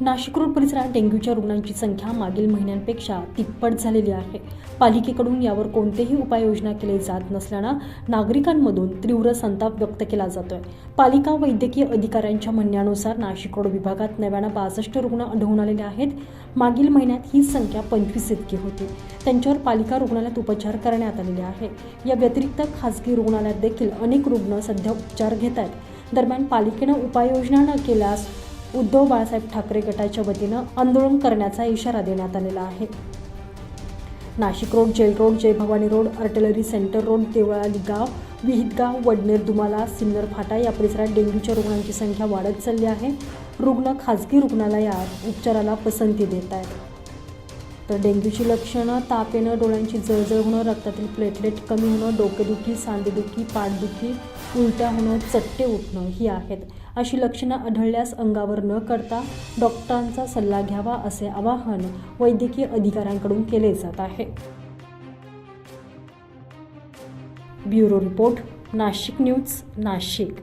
Nashik road परिसरात डेंग्यूच्या रुग्णांची संख्या मागील महिन्यांपेक्षा तिप्पट झालेली आहे. पालिकेकडून यावर कोणतेही उपाययोजना केले जात नसल्यानं नागरिकांमधून तीव्र संताप व्यक्त केला जातोय. पालिका वैद्यकीय अधिकाऱ्यांच्या म्हणण्यानुसार नाशिक रोड विभागात नव्यानं बासष्ट रुग्ण आढळून आलेले आहेत. मागील महिन्यात ही संख्या पंचवीस इतकी होती. त्यांच्यावर पालिका रुग्णालयात उपचार करण्यात आलेले आहे. या व्यतिरिक्त खासगी रुग्णालयात देखील अनेक रुग्ण सध्या उपचार घेत आहेत. दरम्यान पालिकेनं उपाययोजना न केल्यास उद्धव बाळासाहेब ठाकरे गटाच्या वतीनं आंदोलन करण्याचा इशारा देण्यात आलेला आहे. Nashik road jail road Jai Bhavani road artillery centre road Deolali गाव विहितगाव वडनेर दुमाला सिन्नर फाटा या परिसरात डेंग्यूच्या रुग्णांची संख्या वाढत चालली आहे. रुग्ण खाजगी रुग्णालयात उपचाराला पसंती देत आहेत. तर डेंग्यूची लक्षणं ताप येणं डोळ्यांची जळजळ होणं रक्तातील प्लेटलेट कमी होणं डोकेदुखी सांधेदुखी पाठदुखी उलट्या होणं चट्टे उठणं ही आहेत. अशी लक्षणं आढळल्यास अंगावर न करता डॉक्टरांचा सल्ला घ्यावा असे आवाहन वैद्यकीय अधिकाऱ्यांकडून केले जात आहे. Bureau report Nashik news Nashik.